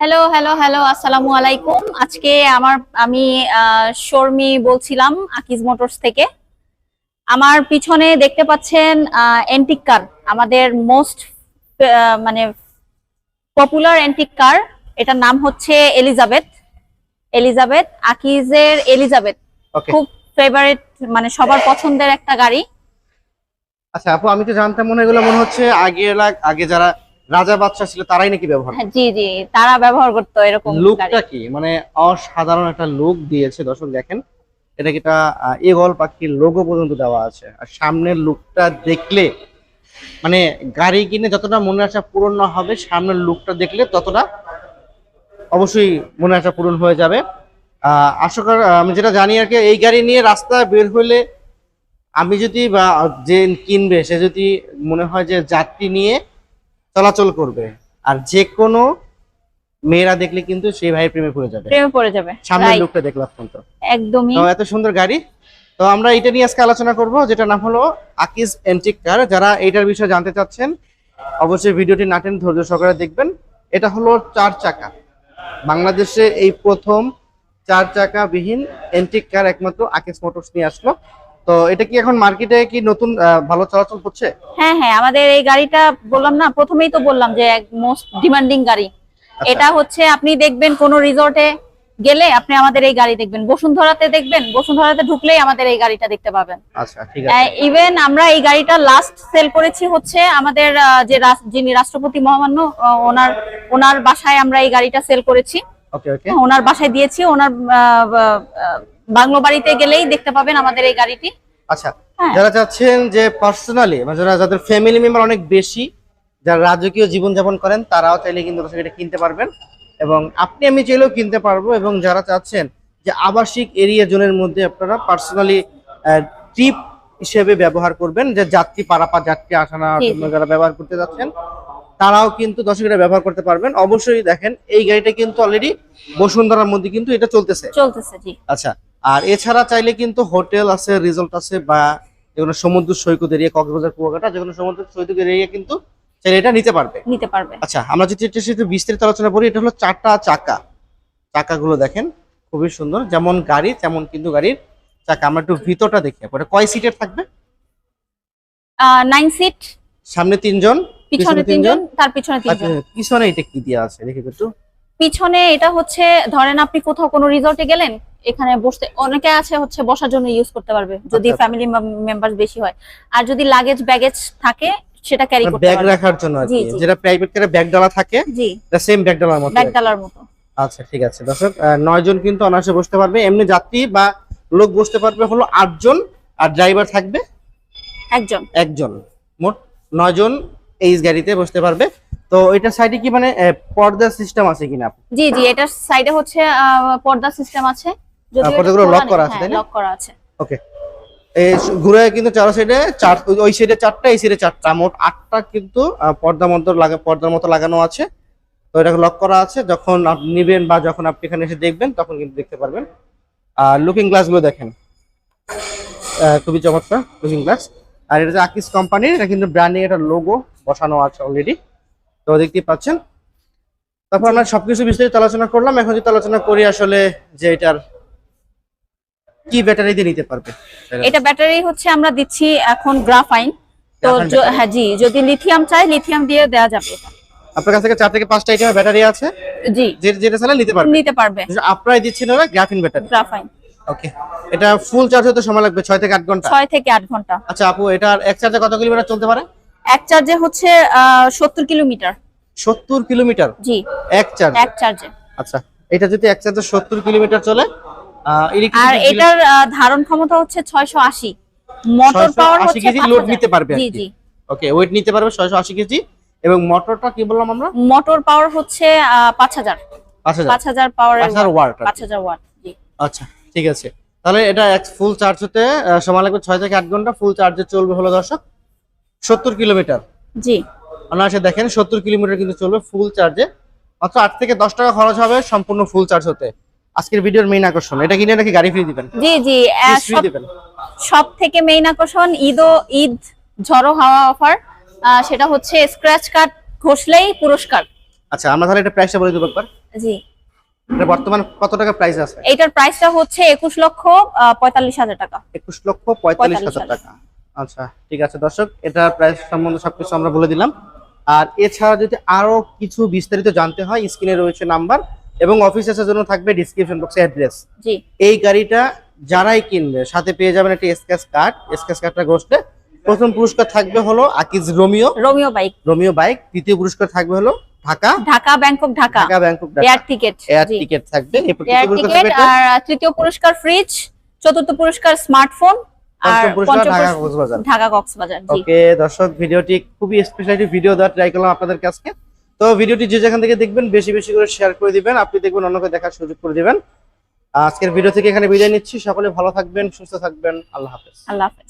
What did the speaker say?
Hello hello hello আসসালামু আলাইকুম। আজকে আমার আমি শর্মি বলছিলাম আকিজ মোটরস থেকে। আমার পিছনে দেখতে পাচ্ছেন এন্টিক কার আমাদের মোস্ট মানে পপুলার এন্টিক কার এটার নাম হচ্ছে এলিজাবেথ এলিজাবেথ আকিজের এলিজাবেথ খুব ফেভারিট মানে সবার পছন্দের একটা গাড়ি। আচ্ছা আপু আমি তো জানতাম মনে এগুলো মনে হচ্ছে আগে আগে যারা রাজা বাদশা ছিল তারাই নাকি ব্যবহার হ্যাঁ, জি জি তারা ব্যবহার করতো এরকম লুকটা কি? মানে অসাধারণ একটা লুক দিয়েছে দর্শক দেখেন। এটা কি এগল পাখির লোগো পর্যন্ত দেওয়া আছে। আর সামনের লুকটা দেখলে মানে গাড়ি কিনে যতটা মনে আশা পূরণ না হবে সামনের লুকটা দেখলে ততটা অবশ্যই মনে আশা পূরণ হয়ে যাবে। আহ, আশা কর আমি যেটা জানি আর কি এই গাড়ি নিয়ে রাস্তায় বের হলে আমি যদি বা যে কিনবে সে যদি মনে হয় যে যাত্রী নিয়ে চলাচল করবে। আর যে কোনো মেয়েরা দেখলে কিন্তু সেই ভাইয়ের প্রেমে পড়ে যাবে। প্রেমে পড়ে যাবে। সামনের লুকটা দেখলাম তো। একদমই। তো এত সুন্দর গাড়ি। তো আমরা এটা নিয়ে আজকে আলোচনা করব যেটা নাম হলো আকিজ এন্টিক কার যারা এটার বিষয়ে জানতে চাচ্ছেন অবশ্যই ভিডিওটি নাটেন ধৈর্য সহকারে দেখবেন। এটা হলো চার চাকা। বাংলাদেশে এই প্রথম চার চাকা বিহীন এন্টিক কার একমাত্র আকিজ মোটরস নিয়ে আসলো। তো এটা কি এখন মার্কেটে কি নতুন ভালো চলাচল করছে? হ্যাঁ হ্যাঁ আমাদের এই গাড়িটা বললাম না প্রথমেই তো বললাম যে মোস্ট ডিমান্ডিং গাড়ি। আচ্ছা। এটা হচ্ছে আপনি দেখবেন কোন রিসর্টে গেলে আপনি আমাদের এই গাড়ি দেখবেন। বসুন্ধরাতে দেখবেন বসুন্ধরাতে ঢুকলেই আমাদের এই গাড়িটা দেখতে পাবেন। আচ্ছা ঠিক আছে। ইভেন আমরা এই গাড়িটা লাস্ট সেল করেছি হচ্ছে আমাদের যে যিনি রাষ্ট্রপতি মহামান্য ওনার ওনার বাসায় আমরা এই গাড়িটা সেল করেছি। ওকে ওকে ওনার বাসায় দিয়েছি ওনার বাংলো বাড়িতে গেলেই দেখতে পাবেন আমাদের এই গাড়িটি। আচ্ছা হ্যাঁ। যারা চাচ্ছেন যে পার্সোনালি মানে যারা যাদের ফ্যামিলি মেম্বার অনেক বেশি যারা রাজকীয় জীবনযাপন করেন তারাও চাইলে কিন্তু এটা কিনতে পারবেন। এবং আপনি আমি চাইলেও কিনতে পারব এবং যারা চাচ্ছেন যে আবাসিক এরিয়া জোনের মধ্যে আপনারা পার্সোনালি ট্রিপ হিসেবে ব্যবহার করবেন যে যাত্রী পারাপা যাত্রী জন্য যারা ব্যবহার করতে যাচ্ছেন তারাও কিন্তু দর্শক এটা ব্যবহার করতে পারবেন। অবশ্যই দেখেন এই গাড়িটা কিন্তু অলরেডি বসুন্ধরার মধ্যে কিন্তু এটা চলতেছে। চলতেছে আচ্ছা আর এছাড়া চাইলে কিন্তু হোটেল আছে রিসোর্ট আছে বা যেগুলো সমুদ্র সৈকত এরিয়া কক্সবাজার কুয়াকাটা যেগুলো সমুদ্র সৈকত এরিয়া কিন্তু চাইলে এটা নিতে পারবে। নিতে পারবে। আচ্ছা আমরা যদি এটা একটু বিস্তারিত আলোচনা করি এটা হলো চারটা চাকা। চাকাগুলো দেখেন খুবই সুন্দর। যেমন গাড়ি তেমন কিন্তু গাড়ির চাকা। আমরা একটু ভিতরটা দেখি। পরে কয় সিটের থাকবে? নাইন সিট সামনে তিনজন পিছনে তিনজন তার পিছনে তিনজন। পিছনে এটা কি দেওয়া আছে? দেখি একটু। পিছনে এটা হচ্ছে ধরেন আপনি কোথাও কোনো রিসর্টে গেলেন এখানে বসতে অনেকে আছে হচ্ছে বসার জন্য ইউজ করতে পারবে যদি আচ্ছা। ফ্যামিলি মেম্বার বেশি হয়। আর যদি লাগেজ ব্যাগেজ থাকে সেটা ক্যারি করতে ব্যাগ রাখার জন্য আর কি। যেটা প্রাইভেট কারে ব্যাগ ডালা থাকে জি। সেম ব্যাগ ডালার মতো। ব্যাগ ডালার মতো। আচ্ছা ঠিক আছে। দর্শক নয় জন কিন্তু অনায়াসে বসতে পারবে। এমনি যাত্রী বা লোক বসতে পারবে হলো আটজন আর ড্রাইভার থাকবে একজন। একজন। মোট নয় জন এই গাড়িতে বসতে পারবে। তো এটা সাইডে কি মানে আহ, পর্দার সিস্টেম আছে কিনা? জি জি এটার সাইডে হচ্ছে পর্দা সিস্টেম আছে। পর্দাগুলো lock করা আছে, তাই না? লক করা আছে। ওকে এই ঘুরে কিন্তু চার সাইডে চার ওই সাইডে চারটা এই সাইডে চারটা। মোট আটটা কিন্তু পর্দা মতো লাগা পর্দার মতো লাগানো আছে। তো এটাকে লক করা আছে। যখন আপনি নিবেন বা যখন আপনি এখানে এসে দেখবেন তখন কিন্তু দেখতে পারবেন। আর লুকিং গ্লাসগুলো দেখেন। খুবই চমৎকার লুকিং গ্লাস আর এটা যে আকিস কোম্পানির এটা কিন্তু ব্র্যান্ডিং একটা লোগো বসানো আছে অলরেডি তো দেখতেই পাচ্ছেন। তারপর আমরা সবকিছু বিস্তারিত আলোচনা করলাম। এখন যদি আলোচনা করি আসলে যে এটার কি ব্যাটারি দিয়ে নিতে পারবে? এটা ব্যাটারি হচ্ছে আমরা দিচ্ছি এখন গ্রাফাইন। তো। হ্যাঁ জি যদি লিথিয়াম চাই লিথিয়াম দিয়ে দেওয়া যাবে আপনার কাছ চার থেকে পাঁচটা আইটেমের ব্যাটারি আছে? জি। যেটা চাইলে নিতে পারবে। নিতে পারবে। আপনারাই দিচ্ছেন ওরা গ্রাফিন ব্যাটারি। গ্রাফাইন। ওকে এটা ফুল চার্জ হতে সময় লাগবে ছয় থেকে আট ঘণ্টা? ছয় থেকে আট ঘণ্টা। আচ্ছা আপু এটার এক চার্জে কত কিলোমিটার চলতে পারে? এক চার্জে হচ্ছে সত্তর কিলোমিটার। সত্তর কিলোমিটার? জি। এক চার্জ এক চার্জে আচ্ছা এটা যদি এক চার্জে সত্তর কিলোমিটার চলে আর এটার ধারণ ক্ষমতা হচ্ছে ছয়শো আশি। মোটর পাওয়ার হচ্ছে কেজি load নিতে পারবে জি জি। ওকে ওয়েট নিতে পারবে ছয়শো আশি কেজি এবং মোটরটা কি বললাম আমরা? মোটর পাওয়ার হচ্ছে পাঁচ হাজার। পাঁচ হাজার। পাঁচ হাজার পাওয়ার পাঁচ হাজার ওয়াট পাঁচ হাজার ওয়াট জি। আচ্ছা ঠিক আছে। তাহলে এটা এক ফুল চার্জ হতে সময় লাগবে ছয় থেকে আট ঘণ্টা ফুল চার্জে চলবে হলো দর্শক সত্তর কিলোমিটার। জি। অনায়াসে দেখেন সত্তর কিলোমিটার কিন্তু চলবে ফুল চার্জে মাত্র আট থেকে দশ টাকা খরচ হবে সম্পূর্ণ ফুল চার্জ হতে। আজকের ভিডিওর মেইন আকর্ষণ এটা কিনে নাকি গাড়ি ফ্রি দিবেন? জি জি ফ্রি সব দিবেন? সব থেকে মেইন আকর্ষণ ঈদ ও ঈদ ঝড়ো হাওয়া অফার সেটা হচ্ছে স্ক্র্যাচ কার্ড ঘষলেই পুরস্কার। আচ্ছা আমরা তাহলে এটা প্রাইসটা বলে দেবো একবার। জি। এটা বর্তমান কত টাকা প্রাইস আছে? এটার প্রাইসটা হচ্ছে একুশ লক্ষ আহ, পঁয়তাল্লিশ হাজার টাকা। একুশ লক্ষ পঁয়তাল্লিশ হাজার 45,000 টাকা। আচ্ছা ঠিক আছে দর্শক এটার প্রাইস সম্বন্ধে সবকিছু আমরা বলে দিলাম। আর এছাড়া যদি আরও কিছু বিস্তারিত জানতে হয় স্ক্রিনে রয়েছে নাম্বার এবং অফিস আসার জন্য থাকবে ডিসক্রিপশন বক্সে অ্যাড্রেস জি। এই গাড়িটা যারাই কিনবে সাথে পেয়ে যাবেন একটা স্ক্যাচ কার্ড স্ক্যাচ কার্ডটা ঘষলে প্রথম পুরস্কার থাকবে হলো Akij Romeo. Romeo bike. Romeo bike. দ্বিতীয় পুরস্কার থাকবে হলো Dhaka. Dhaka Bangkok Dhaka. Dhaka Bangkok air ticket air ticket থাকবে। এয়ার তৃতীয় পুরস্কার টিকেট আর তৃতীয় পুরস্কার ফ্রিজ চতুর্থ পুরস্কার স্মার্টফোন ঢাকা কক্সবাজার। ওকে দর্শক ভিডিওটি খুবই স্পেশাল ভিডিও দেওয়ার ট্রাই করলাম আপনাদের কাছে তো ভিডিওটি যে যেখান থেকে দেখবেন, বেশি বেশি করে শেয়ার করে দিবেন। আপনি দেখবেন অন্যকে দেখার সুযোগ করে দিবেন। আজকের ভিডিও থেকে এখানে বিদায় নিচ্ছি। সকলে ভালো থাকবেন, সুস্থ থাকবেন। আল্লাহ হাফেজ। আল্লাহ হাফেজ।